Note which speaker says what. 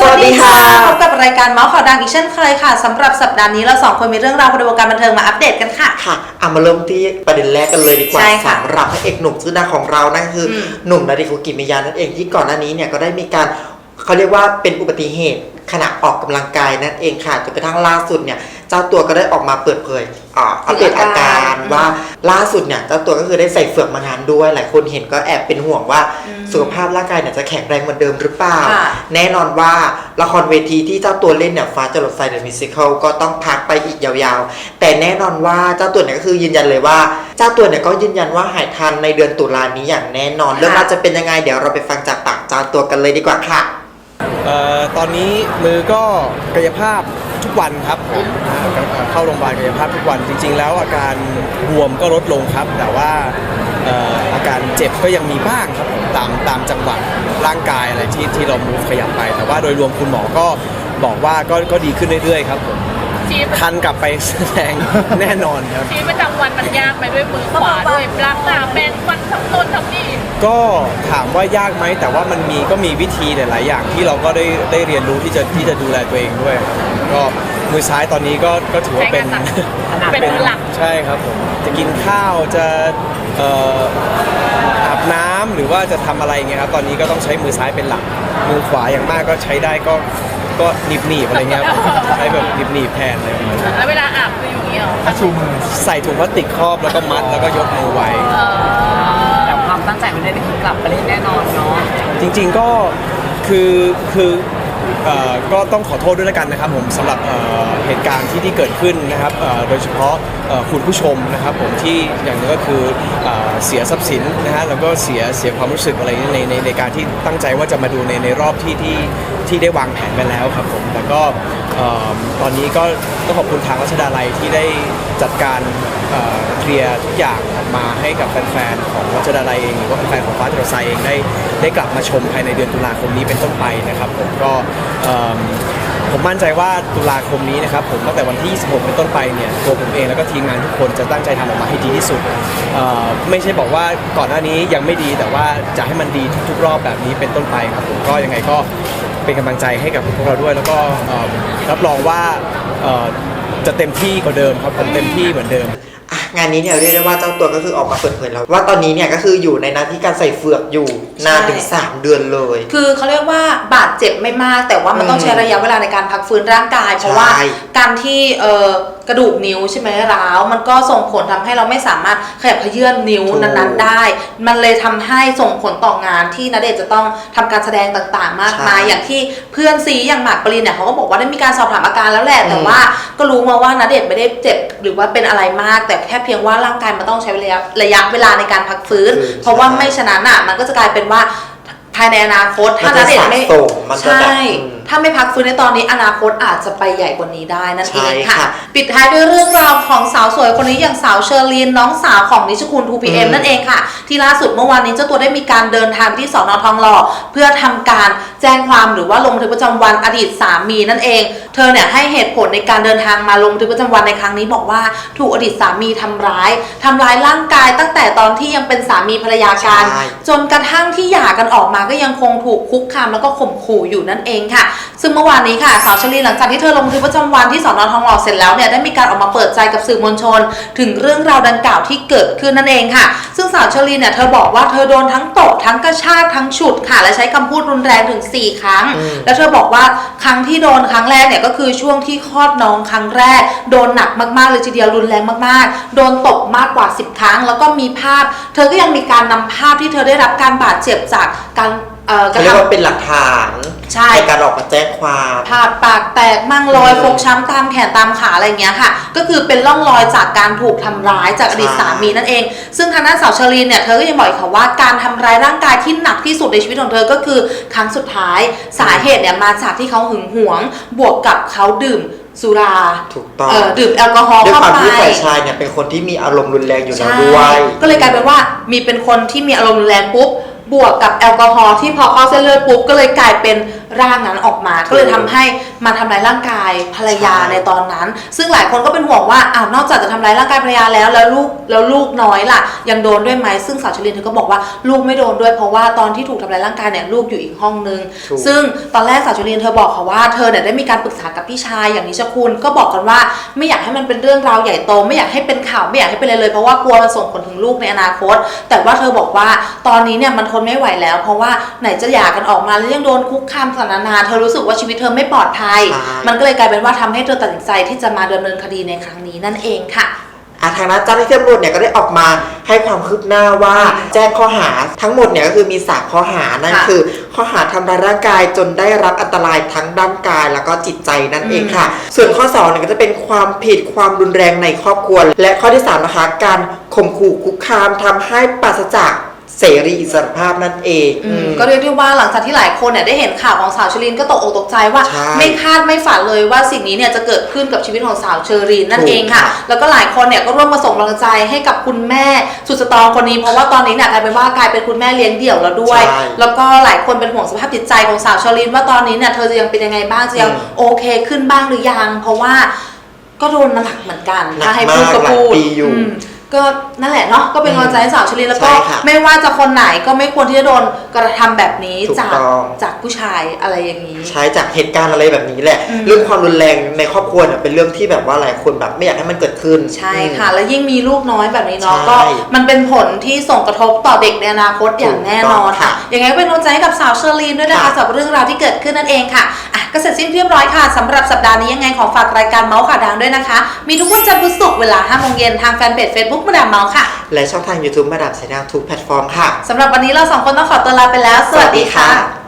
Speaker 1: สวัสดีค่ะ พบกับรายการเมาส์ข่าวดังอีกเช่นเคยค่ะสำหรับสัปดาห์นี้เราสองคนมีเรื่องราวในวงการบันเทิงมาอัปเดตกันค่ะ
Speaker 2: ค่ะเอามาเริ่มที่ประเด็นแรกกันเลยดีกว่า
Speaker 1: ใช่ค่ะ
Speaker 2: สำหรับพระเอกหนุ่มชื่อดังของเรานั่นคืออ
Speaker 1: ม
Speaker 2: หนุ่มนาดิฟุกิมิยานั่นเองที่ก่อนหน้านี้เนี่ยก็ได้มีการเขาเรียกว่าเป็นอุบัติเหตุขณะออกกำลังกายนั่นเองค่ะจนกระทั่งล่าสุดเนี่ยเจ้าตัวก็ได้ออกมาเปิดเผยอ่าอัปเดตอาการว่าล่าสุดเนี่ยเจ้าตัวก็คือได้ใส่เฟือกมางานด้วย หลายคนเห็นก็แอบเป็นห่วงว่า
Speaker 1: อืม
Speaker 2: สุขภาพร่างกายเนี่ยจะแข็งแรงเหมือนเดิมหรือเปล่า
Speaker 1: ค่ะ
Speaker 2: แน่นอนว่าละครเวทีที่เจ้าตัวเล่นเนี่ยฟ้าจรดไฟเดอะมิวสิคลก็ต้องพักไปอีกยาวๆ แต่แน่นอนว่าเจ้าตัวเนี่ยก็คือยืนยันเลยว่า เจ้าตัวเนี่ยก็ยืนยันว่าหายทันในเดือนตุลานี้อย่างแน่นอน
Speaker 1: ค่ะ
Speaker 2: เรื่องราวจะเป็นยังไงเดี๋ยวเราไปฟังจากปากเจ้าตัวกันเลยดีกว่าค่ะ
Speaker 3: เอ่อตอนนี้มือก็กายภาพทุกวันครับผมอ่าก็เข้าโรงพยาบาลกายภาพทุกวันจริง ๆ แล้วอาการบวมก็ลดลงครับ แต่ว่าเอ่ออาการเจ็บก็ยังมีบ้างครับผม ตามตามจังหวะร่างกายอะไรที่ที่เรามูฟขยับไป แต่ว่าโดยรวมคุณหมอก็บอกว่าก็ก็ดีขึ้นเรื่อยๆครับผม
Speaker 4: ชีวิต
Speaker 3: ทันกลับไปแสดงแน่นอนครับ
Speaker 4: ชีวิตประจำวันมันยากไปด้วยมือขวาด้วยล้างหน้าแปรงฟันทำต้นทำนี่
Speaker 3: ก็ถามว่ายากไหมแต่ว่ามันมีก็มีวิธีหลาย ๆ อย่างที่เราก็ได้ได้เรียนรู้ที่จะที่จะดูแลตัวเองด้วยครับก็มือซ้ายตอนนี้ก็ก็ถือว่าเป็น
Speaker 4: เป็นมือหลัก
Speaker 3: ใช่ครับผมจะกินข้าวจะเอ่ออาบน้ำห รือว่าจะทำอะไรเงี้ยครับตอนนี้ก็ต้องใช้มือซ้ายเป็นหลักมือขวาอย่างมากก็ใช้ได้ก็ก็หนีบหนีบๆอะไรเงี้ยครับใช้แบบหนีบหนีบๆแทนอะไรประมาณนั้น
Speaker 4: แล้วเวลาอาบคืออย่างนี้เหรอ
Speaker 3: ใส่ถุงพลาสติกครอบแล้วก็มัดแล้วก็ยกมือไว้
Speaker 4: เออ
Speaker 5: แต่ความตั้งใจมันได้คือกลับไปเล่นแน่นอนเนาะ
Speaker 3: จริง ๆก็คือคือ เอ่อก็ต้องขอโทษด้วยแล้วกันนะครับผมสำหรับเอ่อเหตุการณ์ที่ที่เกิดขึ้นนะครับเอ่อโดยเฉพาะเอ่อคุณผู้ชมนะครับผมที่อย่างหนึงก็คือเอ่อเสียทรัพย์สินนะฮะแล้วก็เสียเสียความรู้สึกอะไรในในในการที่ตั้งใจว่าจะมาดูในในรอบที่ที่ ที่ได้วางแผนไปแล้วครับผมแต่ก็เอ่อตอนนี้ก็ต้องขอบคุณทางรัชดาลัยที่ได้จัดการเอ่อเคลียร์ทุกอย่างออกมาให้กับแฟนๆของรัชดาลัยเองหรือว่าแฟนๆของฟ้าจรไซเองได้ได้กลับมาชมภายในเดือนตุลาคมนี้เป็นต้นไปนะครับผมก็เอิ่ม ผมมั่นใจว่าตุลาคมนี้นะครับผมตั้งแต่วันที่ 26 เป็นต้นไปเนี่ยตัวผมเองแล้วก็ทีมงานทุกคนจะตั้งใจทำออกมาให้ดีที่สุดเอ่อไม่ใช่บอกว่าก่อนหน้านี้ยังไม่ดีแต่ว่าจะให้มันดีทุกๆรอบแบบนี้เป็นต้นไปครับผมก็ยังไงก็ เป็นกำลังใจให้กับพวกเราด้วย แล้วก็เอิ่มรับรองว่าเอ่อจะเต็มที่กว่าเดิมครับผมเต็มที่เหมือนเดิม
Speaker 2: งานนี้เนี่ยเรียกได้ว่าเจ้าตัวก็คือออกมาเปิดเผยแล้ว ว่าตอนนี้เนี่ยก็คืออยู่ในหน้าที่การใส่เฟือกอยู่นานถึง 3 เดือนเลย
Speaker 1: คือเขาเรียกว่าบาดเจ็บไม่มาก แต่ว่ามันต้อง
Speaker 2: อืม
Speaker 1: ใช้ระยะเวลาในการพักฟื้นร่างกาย เพราะว่า
Speaker 2: ใช่
Speaker 1: การที่เอ่อกระดูกนิ้วใช่ไหมร้าว มันก็ส่งผลทำให้เราไม่สามารถขยับเขยื่อนนิ้ว
Speaker 2: ถูก
Speaker 1: นั้นๆได้ มันเลยทำให้ส่งผลต่องานที่นเดชน์จะต้องทำการแสดงต่างๆ มากมาย
Speaker 2: ใช่
Speaker 1: อย่างที่เพื่อนซีอย่างหมากปรินเนี่ยเขาก็บอกว่าได้มีการสอบถามอาการแล้วแหละแต่
Speaker 2: อืม
Speaker 1: ว่าก็รู้มาว่านเดชน์ไม่ได้เจ็บหรือว่าเป็นอะไรมากแต่แค่เพียงว่าร่างกายมันต้องใช้ระยะระยะเวลาในการพักฟื้น
Speaker 2: คือ
Speaker 1: เพราะว่าไม่ฉะนั้นอะมันก็จะกลายเป็นว่าภายในอนาคตถ้า
Speaker 2: มัน
Speaker 1: ณ
Speaker 2: จะ
Speaker 1: เดชน์ไม่
Speaker 2: สะสมมันจะ
Speaker 1: ใช่
Speaker 2: แบบอืม
Speaker 1: ถ้าไม่พักฟื้นในตอนนี้อนาคตอาจจะไปใหญ่กว่านี้ได้นั่นเอง
Speaker 2: ใช่
Speaker 1: ค่ะ
Speaker 2: ค่ะ
Speaker 1: ปิดท้ายด้วยเรื่องราวของสาวสวยคนนี้อย่างสาวเชอร์ลีนน้องสาวของนิชคุณ 2PM
Speaker 2: อืม
Speaker 1: นั่นเองค่ะ ที่ล่าสุดเมื่อวานนี้เจ้าตัวได้มีการเดินทางที่สอนอทองหล่อเพื่อทำการ แจ้งความหรือว่าลงบันทึกประจำวันอดีตสามีนั่นเอง เธอเนี่ยให้เหตุผลในการเดินทางมาลงบันทึกประจำวันในครั้งนี้บอกว่าถูกอดีตสามีทำร้ายทำร้ายร่างกายตั้งแต่ตอนที่ยังเป็นสามีภรรยากัน
Speaker 2: ใช่
Speaker 1: จนกระทั่งที่หย่ากันออกมาก็ยังคงถูกคุกคามแล้วก็ข่มขู่อยู่นั่นเองค่ะ ซึ่งเมื่อวานนี้ค่ะสาวชลีหลังจากที่เธอลงบันทึกประจำวันที่สอนอทองหล่อเสร็จแล้วเนี่ยได้มีการออกมาเปิดใจกับสื่อมวลชน ถึงเรื่องราวดังกล่าวที่เกิดขึ้นนั่นเองค่ะ ซึ่งสาวชลีเนี่ยเธอบอกว่าเธอโดนทั้งตบทั้งกระชากทั้งฉุดค่ะและใช้คำพูดรุนแรงถึง4ครั้ง
Speaker 2: อืม
Speaker 1: แล้วเธอบอกว่าครั้งที่โดนครั้งแรกเนี่ยก็คือช่วงที่คลอดน้องครั้งแรก โดนหนักมากๆเลยทีเดียวรุนแรงมากๆ โดนตบมากกว่า 10 ครั้ง แล้วก็มีภาพ เธอก็ยังมีการนำภาพที่เธอได้รับการบาดเจ็บจากการ เอ่อกระ
Speaker 2: เขาเรียกว่า
Speaker 1: ทำ
Speaker 2: เป็นหลักฐาน
Speaker 1: ใช่
Speaker 2: การออกมาแจ้งความ
Speaker 1: ผ่าปากแตกมั่งรอย
Speaker 2: อืม
Speaker 1: ฟกช้ำตามแขนตามขาอะไรอย่างเงี้ยค่ะ ก็คือเป็นร่องรอยจากการถูกทำร้ายจากอดีต
Speaker 2: ใช่
Speaker 1: สามีนั่นเอง ซึ่งทางด้านสาวเชอรีนเนี่ยเธอก็ยังบอกอีกค่ะว่าการทำร้ายร่างกายที่หนักที่สุดในชีวิตของเธอก็คือครั้งสุดท้ายสาเหตุเนี่ยมาจากที่เขาหึงหวง บวกกับเขาดื่มสุรา
Speaker 2: ถูกต้อง
Speaker 1: เออดื่มแอลกอฮอล์
Speaker 2: ด้วย
Speaker 1: เข้า
Speaker 2: ความ
Speaker 1: ไป
Speaker 2: ที่ฝ่ายชายเนี่ยเป็นคนที่มีอารมณ์รุนแรงอยู่แล้ว
Speaker 1: ใช่
Speaker 2: ด้วย
Speaker 1: ก็เลยกลายเป็นว่ามีเป็นคนที่มีอารมณ์รุนแรงปุ๊บ บวกกับแอลกอฮอล์ที่พอเข้าเส้นเลือดปุ๊บก็เลยกลายเป็นร่างนั้นออกมา ก็เลยทำให้มาทำร้ายร่างกายภรรยา
Speaker 2: ใช่
Speaker 1: ในตอนนั้น ซึ่งหลายคนก็เป็นห่วงว่าอ้าวนอกจากจะทำร้ายร่างกายภรรยาแล้วแล้วลูกแล้วลูกน้อยล่ะ ยังโดนด้วยไหมซึ่งสาวชลินเธอก็บอกว่าลูกไม่โดนด้วยเพราะว่าตอนที่ถูกทำร้ายร่างกายเนี่ยลูกอยู่อีกห้องนึง
Speaker 2: ถูก
Speaker 1: ซึ่งตอนแรกสาวชลินเธอบอกค่ะว่าเธอเนี่ยได้มีการปรึกษากับพี่ชายอย่างนิชคุณก็บอกกันว่าไม่อยากให้มันเป็นเรื่องราวใหญ่โต ไม่อยากให้เป็นข่าวไม่อยากให้เป็นอะไรเลยเพราะว่ากลัวมันส่งผลถึงลูกในอนาคต แต่ว่าเธอบอกว่าตอนนี้เนี่ยมันทนไม่ไหวแล้ว เพราะว่าไหนจะหย่ากันออกมาแล้วยังโดนคุกคามสนานาเธอรู้สึกว่าชีวิตเธอไม่ปลอดภัย
Speaker 2: ใช่
Speaker 1: มันก็เลยกลายเป็นว่าทำให้เธอตัดสินใจที่จะมาดำเนินคดีในครั้งนี้นั่นเองค่ะ
Speaker 2: อะทางด้านเจ้าหน้าที่ตำรวจเนี่ยก็ได้ออกมาให้ความคืบหน้าว่าแจ้งข้อหาทั้งหมดเนี่ยก็คือมีสามข้อหานั่น
Speaker 1: ค่ะ
Speaker 2: คือ ข้อหาทำร้ายร่างกายจนได้รับอันตรายทั้งด้านกายแล้วก็จิตใจนั่นเองค่ะ ส่วนข้อสองเนี่ยก็จะเป็นความผิดความรุนแรงในครอบครัว และข้อที่สามนะคะการข่มขู่คุกคามทำให้ปราศจาก เสรีอิสรภาพนั่นเอง
Speaker 1: อืม
Speaker 2: อืม
Speaker 1: ก็เรียกได้ว่าหลังจากที่หลายคนเนี่ยได้เห็นข่าวของสาวเชอรีนก็ตกอกตกใจว่า
Speaker 2: ใช่
Speaker 1: ไม่คาดไม่ฝันเลยว่าสิ่งนี้เนี่ยจะเกิดขึ้นกับชีวิตของสาวเชอรีนนั่น
Speaker 2: ถูก
Speaker 1: เองค่ะ
Speaker 2: ค่ะ
Speaker 1: แล้วก็หลายคนเนี่ยก็ร่วมมาส่งกำลังใจให้กับคุณแม่สุดสตรองคนนี้เพราะว่าตอนนี้เนี่ยกลายเป็นว่ากลายเป็นคุณแม่เลี้ยงเดี่ยวแล้วด้วย
Speaker 2: ใช่
Speaker 1: แล้วก็หลายคนเป็นห่วงสภาพจิตใจของสาวเชอรีนว่าตอนนี้เนี่ยเธอจะยังเป็นยังไงบ้างจะยัง
Speaker 2: อืม
Speaker 1: โอเคขึ้นบ้างหรือยัง เพราะว่าก็โดนมาหนักเหมือนกัน
Speaker 2: หนัก
Speaker 1: ถ้าให้พูดก็
Speaker 2: มากหลาย
Speaker 1: พูด
Speaker 2: ปีอยู่
Speaker 1: ม ก็นั่นแหละเนาะก็เป็นกำลังใจให้สาวเชอรีนแล้วก็
Speaker 2: ใช่ค่ะ
Speaker 1: ไม่ว่าจะคนไหนก็ไม่ควรที่จะโดนกระทำแบบนี้
Speaker 2: ถูก
Speaker 1: จาก
Speaker 2: ต้อง
Speaker 1: จากผู้ชายอะไรอย่างนี้
Speaker 2: ใช้จากเหตุการณ์อะไรแบบนี้แหละ
Speaker 1: อืม
Speaker 2: เรื่องความรุนแรงในครอบครัวเนี่ยเป็นเรื่องที่แบบว่าหลายคนแบบไม่อยากให้มันเกิดขึ้น
Speaker 1: ใช่ค่ะ แล้วยิ่งมีลูกน้อยแบบนี้เนาะ
Speaker 2: ใช่
Speaker 1: ก็มันเป็นผลที่ส่งกระทบต่อเด็กในอนาคตอย่างแน่นอน
Speaker 2: ถูกต้อง
Speaker 1: ค่ะ
Speaker 2: ค่ะ
Speaker 1: ยังไงก็เป็นกำลังใจให้กับสาวเชอรีนด้วยนะคะ
Speaker 2: ค่ะ
Speaker 1: สำหรับเรื่องราวที่เกิดขึ้นนั่นเองค่ะอะก็เสร็จสิ้นเรียบร้อยค่ะสำหรับสัปดาห์นี้ยังไงขอฝากรายการเมาส์ข่าวดังด้วยนะคะ มีทุกวันจันทร์พุธศุกร์เวลา5โมงเย็นทางแฟนเพจ Facebook มาดามเมาส์ค่ะ
Speaker 2: และช่องทาง YouTube มาดามชแนลทุกแพลตฟอร์มค่ะ
Speaker 1: สำหรับวันนี้เราสองคนต้องขอตัวลาไปแล้ว สวัสดีค่ะ